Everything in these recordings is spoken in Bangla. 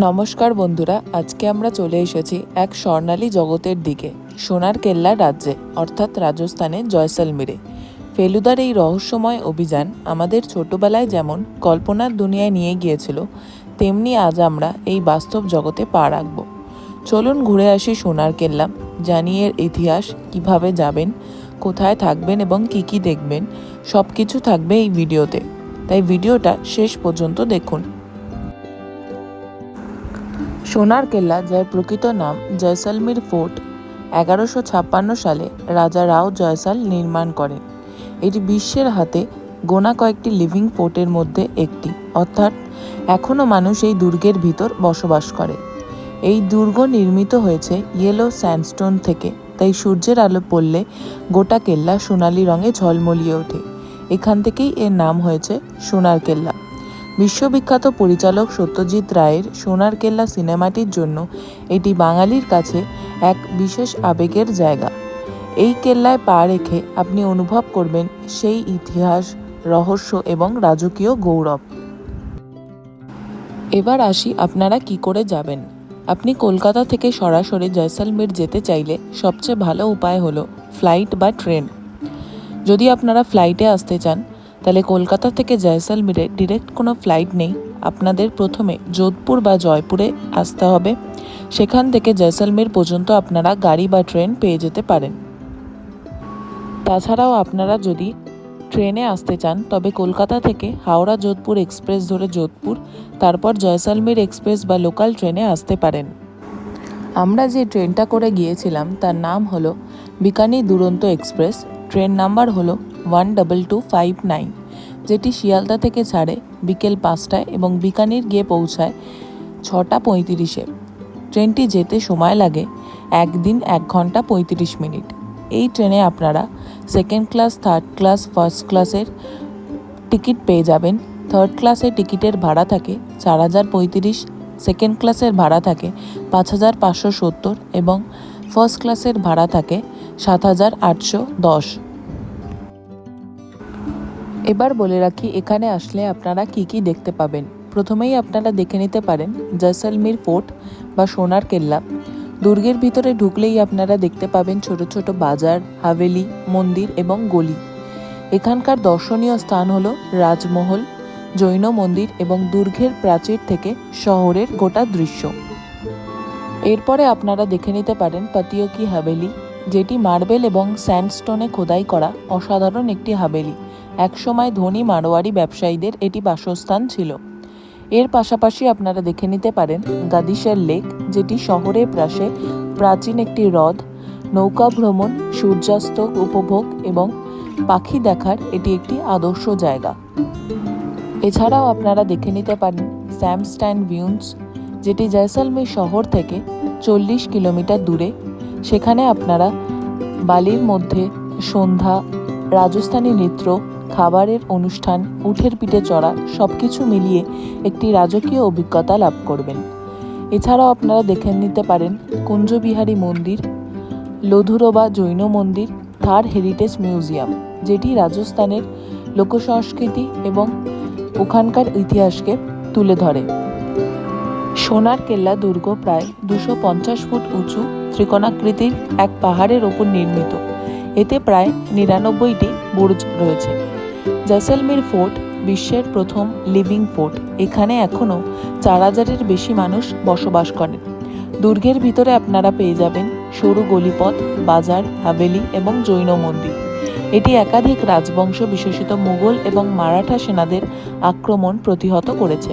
নমস্কার বন্ধুরা, আজকে আমরা চলে এসেছি এক স্বর্ণালী জগতের দিকে, সোনার কেল্লা রাজ্যে, অর্থাৎ রাজস্থানে জয়সলমীরে। ফেলুদার এই রহস্যময় অভিযান আমাদের ছোটবেলায় যেমন কল্পনার দুনিয়ায় নিয়ে গিয়েছিল, তেমনি আজ আমরা এই বাস্তব জগতে পা রাখব। চলুন ঘুরে আসি সোনার কেল্লা জানি এর ইতিহাস, কীভাবে যাবেন, কোথায় থাকবেন এবং কি কি দেখবেন সব কিছু থাকবে এই ভিডিওতে। তাই ভিডিওটা শেষ পর্যন্ত দেখুন। সোনার কেল্লা যার প্রকৃত নাম জয়সলমীর ফোর্ট, এগারোশো ছাপ্পান্ন সালে রাজা রাও জয়সাল নির্মাণ করেন। এটি বিশ্বের হাতে গোনা কয়েকটি লিভিং ফোর্টের মধ্যে একটি। অর্থাৎ, এখনও মানুষ এই দুর্গের ভিতর বসবাস করে। এই দুর্গ নির্মিত হয়েছে ইয়েলো স্যান্ডস্টোন থেকে, তাই সূর্যের আলো পড়লে গোটা কেল্লা সোনালি রঙে ঝলমলিয়ে ওঠে। এখান থেকেই এর নাম হয়েছে সোনার কেল্লা। বিশ্ববিখ্যাত পরিচালক সত্যজিৎ রায়ের সোনার কেল্লা সিনেমাটির জন্য এটি বাঙালির কাছে এক বিশেষ আবেগের জায়গা। এই কেল্লায় পা রেখে আপনি অনুভব করবেন সেই ইতিহাস, রহস্য এবং রাজকীয় গৌরব। এবার আসি আপনারা কি করে যাবেন। আপনি কলকাতা থেকে সরাসরি জয়সালমের যেতে চাইলে সবচেয়ে ভালো উপায় হলো ফ্লাইট বা ট্রেন। যদি আপনারা ফ্লাইটে আসতে চান তাহলে কলকাতা থেকে জয়সলমীরে ডিরেক্ট কোনো ফ্লাইট নেই। আপনাদের প্রথমে যোধপুর বা জয়পুরে আসতে হবে। সেখান থেকে জয়সলমীর পর্যন্ত আপনারা গাড়ি বা ট্রেন পেয়ে যেতে পারেন। তাছাড়াও আপনারা যদি ট্রেনে আসতে চান, তবে কলকাতা থেকে হাওড়া যোধপুর এক্সপ্রেস ধরে যোধপুর, তারপর জয়সলমীর এক্সপ্রেস বা লোকাল ট্রেনে আসতে পারেন। আমরা যে ট্রেনটা করে গিয়েছিলাম, তার নাম হলো বিকানি দুরন্ত এক্সপ্রেস ট্রেন নাম্বার হলো one double two five nine যেটি শিয়ালদা থেকে ছাড়ে বিকেল পাঁচটায় এবং বিকানির গিয়ে পৌঁছায় ছটা পঁয়ত্রিশে। ট্রেনটি যেতে সময় লাগে একদিন এক ঘণ্টা পঁয়ত্রিশ মিনিট। এই ট্রেনে আপনারা second class third class first ক্লাসের টিকিট পেয়ে যাবেন। থার্ড ক্লাসের টিকিটের ভাড়া থাকে চার হাজার পঁয়ত্রিশ সেকেন্ড ক্লাসের ভাড়া থাকে পাঁচ হাজার পাঁচশো সত্তর এবং ফার্স্ট ক্লাসের ভাড়া থাকে সাত হাজার আটশো দশ। এবার বলে রাখি, এখানে আসলে আপনারা কি কি দেখতে পাবেন? প্রথমেই আপনারা দেখে নিতে পারেন জয়সলমীর ফোর্ট বা সোনার কেল্লা। দুর্গের ভিতরে ঢুকলেই আপনারা দেখতে পাবেন ছোট ছোট বাজার, হাভেলি, মন্দির এবং গলি। এখানকার দর্শনীয় স্থান হলো রাজমহল, জৈন মন্দির এবং দুর্গের প্রাচীর থেকে শহরের গোটা দৃশ্য। এরপরে আপনারা দেখে নিতে পারেন পাতিয়কি হাভেলি যেটি মার্বেল এবং স্যান্ডস্টোনে খোদাই করা অসাধারণ একটি হাভেলি একসময় ধনী মারোয়ারি ব্যবসায়ীদের এটি বাসস্থান ছিল। এর পাশাপাশি আপনারা দেখে নিতে পারেন গাদিসার লেক, যেটি শহরের পাশে প্রাচীন একটি হ্রদ, নৌকা ভ্রমণ, সূর্যাস্ত উপভোগ এবং পাখি দেখার এটি একটি আদর্শ জায়গা। এছাড়াও আপনারা দেখে নিতে পারেন স্যামস্ট্যান্ড ভিউন্স যেটি জয়সলমীর শহর থেকে চল্লিশ কিলোমিটার দূরে। সেখানে আপনারা বালির মধ্যে সন্ধ্যা, রাজস্থানী নৃত্য, খাবারের অনুষ্ঠান, উঠের পিঠে চড়া সব কিছু মিলিয়ে একটি রাজকীয় অভিজ্ঞতা লাভ করবেন। এছাড়াও আপনারা দেখে নিতে পারেন কুঞ্জবিহারী মন্দির লধুরবা জৈন মন্দির, থার হেরিটেজ মিউজিয়াম, যেটি রাজস্থানের লোকসংস্কৃতি এবং ওখানকার ইতিহাসকে তুলে ধরে। সোনার কেল্লা দুর্গ প্রায় দুশো পঞ্চাশ ফুট উঁচু, ত্রিকোণাকৃতির এক পাহাড়ের ওপর নির্মিত। এতে প্রায় নিরানব্বইটি বুর্জ রয়েছে। জয়সলমীর ফোর্ট বিশ্বের প্রথম লিভিং ফোর্ট। এখানে এখনও চার হাজারের বেশি মানুষ বসবাস করেন দুর্গের ভিতরে আপনারা পেয়ে যাবেন সরু গলিপথ, বাজার, হাভেলি এবং জৈন মন্দির। এটি একাধিক রাজবংশ বিশেষিত মুঘল এবং মারাঠা সেনাদের আক্রমণ প্রতিহত করেছে।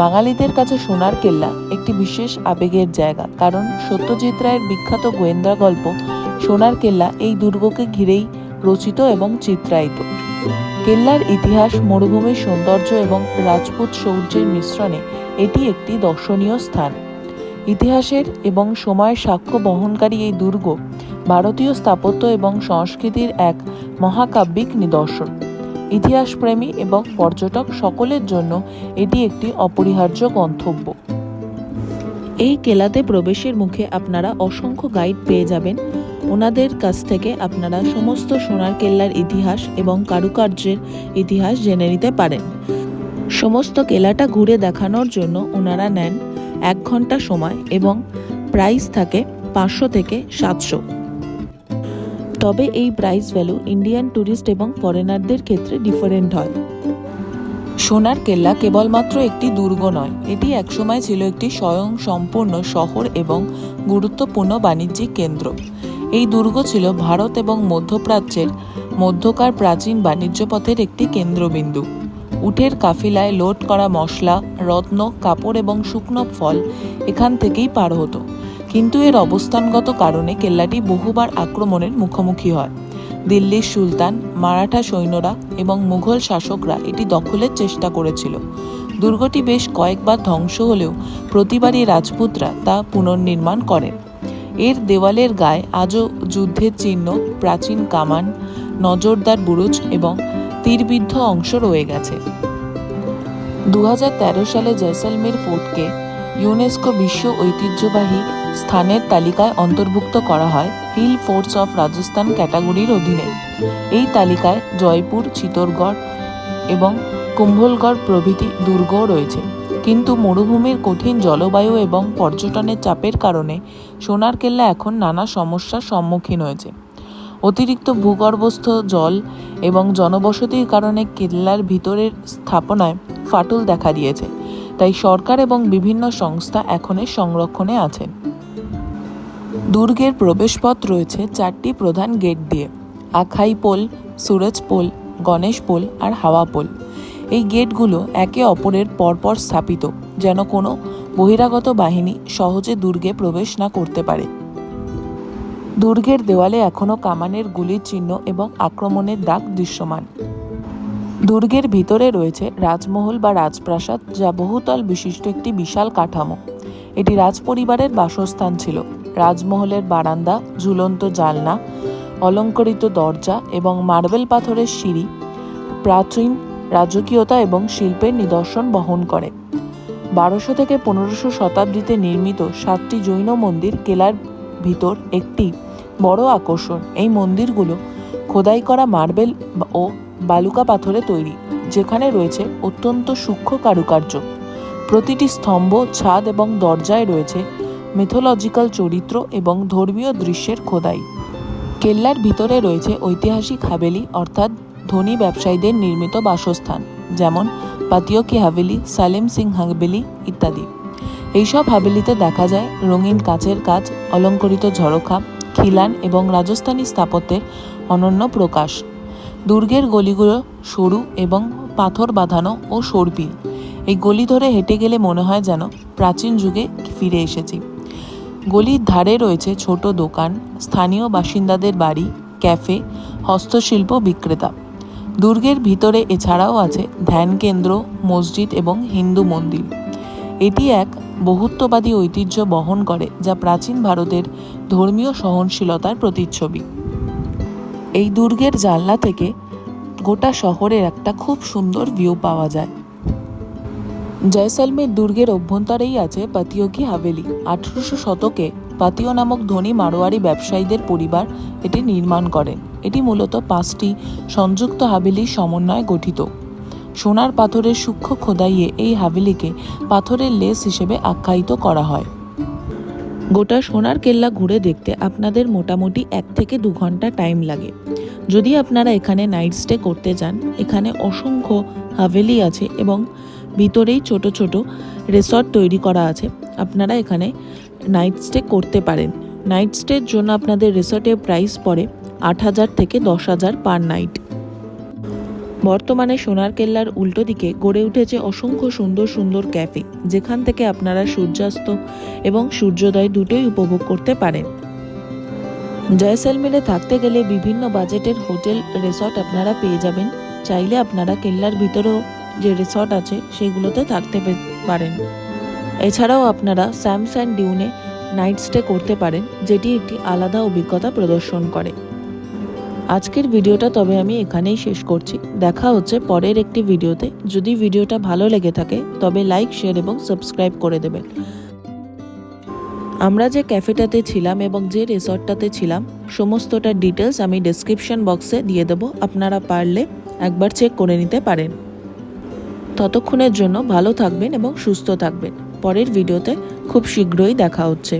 বাঙালিদের কাছে সোনার কেল্লা একটি বিশেষ আবেগের জায়গা, কারণ সত্যজিৎ রায়ের বিখ্যাত গোয়েন্দা গল্প, সোনার কেল্লা এই দুর্গকে ঘিরেই রচিত এবং চিত্রায়িত। কেল্লার ইতিহাস, মরুভূমির সৌন্দর্য এবং রাজপুত শৌর্যের মিশ্রণে এটি একটি দর্শনীয় স্থান। ইতিহাসের এবং সময়ের সাক্ষ্য বহনকারী এই দুর্গ ভারতীয় স্থাপত্য এবং সংস্কৃতির এক মহাকাব্যিক নিদর্শন। ইতিহাসপ্রেমী এবং পর্যটক সকলের জন্য এটি একটি অপরিহার্য গন্তব্য। এই কেলাতে প্রবেশের মুখে আপনারা অসংখ্য গাইড পেয়ে যাবেন। ওনাদের কাছ থেকে আপনারা সমস্ত সোনার কেল্লার ইতিহাস এবং কারুকার্যের ইতিহাস জেনে নিতে পারেন। সমস্ত কেলাটা ঘুরে দেখানোর জন্য ওনারা নেন এক ঘণ্টা সময় এবং প্রাইস থাকে পাঁচশো থেকে সাতশো। তবে এই প্রাইস ভ্যালু ইন্ডিয়ান ট্যুরিস্ট এবং ফরেনারদের ক্ষেত্রে ডিফারেন্ট হয়। সোনার কেল্লা কেবলমাত্র একটি দুর্গ নয়, এটি একসময় ছিল একটি স্বয়ং সম্পূর্ণ শহর এবং গুরুত্বপূর্ণ বাণিজ্যিক কেন্দ্র। এই দুর্গ ছিল ভারত এবং মধ্যপ্রাচ্যের মধ্যকার প্রাচীন বাণিজ্য পথের একটি কেন্দ্রবিন্দু। উটের কাফিলায় লোড করা মশলা, রত্ন, কাপড় এবং শুকনো ফল এখান থেকেই পার হতো। কিন্তু এর অবস্থানগত কারণে কেল্লাটি বহুবার আক্রমণের মুখোমুখি হয়। দিল্লির সুলতান, মারাঠা সৈন্যরা এবং মুঘল শাসকরা এটি দখলের চেষ্টা করেছিল। দুর্গটি বেশ কয়েকবার ধ্বংস হলেও প্রতিবারই রাজপুতরা তা পুনর্নির্মাণ করেন। এর দেওয়ালের গায়ে আজও যুদ্ধের চিহ্ন, প্রাচীন কামান, নজরদার বুরুজ এবং তীরবিদ্ধ অংশ রয়ে গেছে। দু হাজার তেরো সালে জয়সলমের ফোর্টকে ইউনেস্কো বিশ্ব ঐতিহ্যবাহী স্থানের তালিকায় অন্তর্ভুক্ত করা হয় হিল ফোর্টস অফ রাজস্থান ক্যাটাগরির অধীনে। এই তালিকায় জয়পুর চিতোরগড় এবং কুম্ভলগড় প্রভৃতি দুর্গও রয়েছে। কিন্তু মরুভূমির কঠিন জলবায়ু এবং পর্যটনের চাপের কারণে সোনার কেল্লা এখন নানা সমস্যার সম্মুখীন হয়েছে। অতিরিক্ত ভূগর্ভস্থ জল এবং জনবসতির কারণে কেল্লার ভিতরের স্থাপনায় ফাটল দেখা দিয়েছে। তাই সরকার এবং বিভিন্ন সংস্থা এখন এর সংরক্ষণে আছেন। দুর্গের প্রবেশপথ রয়েছে চারটি প্রধান গেট দিয়ে। আখাই পোল, সুরজ পোল, গণেশ পোল আর হাওয়া পোল। এই গেটগুলো একে অপরের পরপর স্থাপিত, যেন কোনো বহিরাগত বাহিনী সহজে দুর্গে প্রবেশ না করতে পারে। দুর্গের দেওয়ালে এখনও কামানের গুলির চিহ্ন এবং আক্রমণের দাগ দৃশ্যমান। দুর্গের ভিতরে রয়েছে রাজমহল বা রাজপ্রাসাদ, যা বহুতল বিশিষ্ট একটি বিশাল কাঠামো। এটি রাজপরিবারের বাসস্থান ছিল। রাজমহলের বারান্দা, ঝুলন্ত জালনা অলঙ্করিত দরজা এবং মার্বেল পাথরের সিঁড়ি প্রাচীন রাজকীয়তা এবং শিল্পের নিদর্শন বহন করে। বারোশো থেকে পনেরোশো শতাব্দীতে নির্মিত সাতটি জৈন মন্দির কেলার ভিতর একটি বড় আকর্ষণ। এই মন্দিরগুলো খোদাই করা মার্বেল ও বালুকা পাথরে তৈরি, যেখানে রয়েছে অত্যন্ত সূক্ষ্ম কারুকার্য। প্রতিটি স্তম্ভ, ছাদ এবং দরজায় রয়েছে মেথোলজিক্যাল চরিত্র এবং ধর্মীয় দৃশ্যের খোদাই। কেল্লার ভিতরে রয়েছে ঐতিহাসিক হাবেলি অর্থাৎ ধনী ব্যবসায়ীদের নির্মিত বাসস্থান, যেমন পাতিও কি হাভেলি, সালেম সিং হাভেলি ইত্যাদি। এইসব হাভেলিতে দেখা যায় রঙিন কাচের কাজ অলঙ্করিত ঝরোখা, খিলান এবং রাজস্থানী স্থাপত্যের অনন্য প্রকাশ। দুর্গের গলিগুলো সরু এবং পাথর বাঁধানো ও সর্পিল এই গলি ধরে হেঁটে গেলে মনে হয় যেন প্রাচীন যুগে ফিরে এসেছি। গলির ধারে রয়েছে ছোট দোকান, স্থানীয় বাসিন্দাদের বাড়ি, ক্যাফে, হস্তশিল্প বিক্রেতা। দুর্গের ভিতরে এছাড়াও আছে ধ্যান কেন্দ্র, মসজিদ এবং হিন্দু মন্দির। এটি এক বহুত্ববাদী ঐতিহ্য বহন করে যা প্রাচীন ভারতের ধর্মীয় সহনশীলতার প্রতিচ্ছবি। এই দুর্গের জানলা থেকে গোটা শহরের একটা খুব সুন্দর ভিউ পাওয়া যায়। জয়সলমের দুর্গের অভ্যন্তরেই আছে পাতিও কি হাভেলি। আঠারোশো শতকে পাতিও নামক ধনী মারোয়ারি ব্যবসায়ীদের পরিবার এটি নির্মাণ করেন এটি মূলত পাঁচটি সংযুক্ত হাভেলির সমন্বয়ে গঠিত। সোনার পাথরের সূক্ষ্ম খোদাইয়ে এই হাভেলিকে পাথরের লেস হিসেবে আখ্যায়িত করা হয়। গোটা সোনার কেল্লা ঘুরে দেখতে আপনাদের মোটামুটি এক থেকে দু ঘণ্টা টাইম লাগে। যদি আপনারা এখানে নাইট স্টে করতে যান, এখানে অসংখ্য হাভেলি আছে এবং ভিতরেই ছোট ছোট রিসর্ট তৈরি করা আছে, আপনারা এখানে নাইট স্টে করতে পারেন। নাইট স্টের জন্য আপনাদের রিসর্টের প্রাইস পড়ে আট হাজার থেকে দশ হাজার পার নাইট বর্তমানে সোনার কেল্লার উল্টো দিকে গড়ে উঠেছে অসংখ্য সুন্দর সুন্দর ক্যাফে, যেখান থেকে আপনারা সূর্যাস্ত এবং সূর্যোদয় দুটোই উপভোগ করতে পারেন। জয়সলমেরে থাকতে গেলে বিভিন্ন বাজেটের হোটেল, রিসর্ট আপনারা পেয়ে যাবেন। চাইলে আপনারা কেল্লার ভিতরেও যে রিসর্ট আছে, সেগুলোতে থাকতে পারেন। এছাড়াও আপনারা স্যামসাং ডিউনে নাইট স্টে করতে পারেন, যেটি একটি আলাদা অভিজ্ঞতা প্রদর্শন করে। আজকের ভিডিওটা তবে আমি এখানেই শেষ করছি। দেখা হচ্ছে পরের একটি ভিডিওতে। যদি ভিডিওটা ভালো লেগে থাকে, তবে লাইক, শেয়ার এবং সাবস্ক্রাইব করে দেবেন। আমরা যে ক্যাফেটাতে ছিলাম এবং যে রিসর্টটাতে ছিলাম, সমস্তটা ডিটেলস আমি ডেসক্রিপশন বক্সে দিয়ে দেবো। আপনারা পারলে একবার চেক করে নিতে পারেন। ততক্ষণের জন্য ভালো থাকবেন এবং সুস্থ থাকবেন। পরের ভিডিওতে খুব শীঘ্রই দেখা হচ্ছে।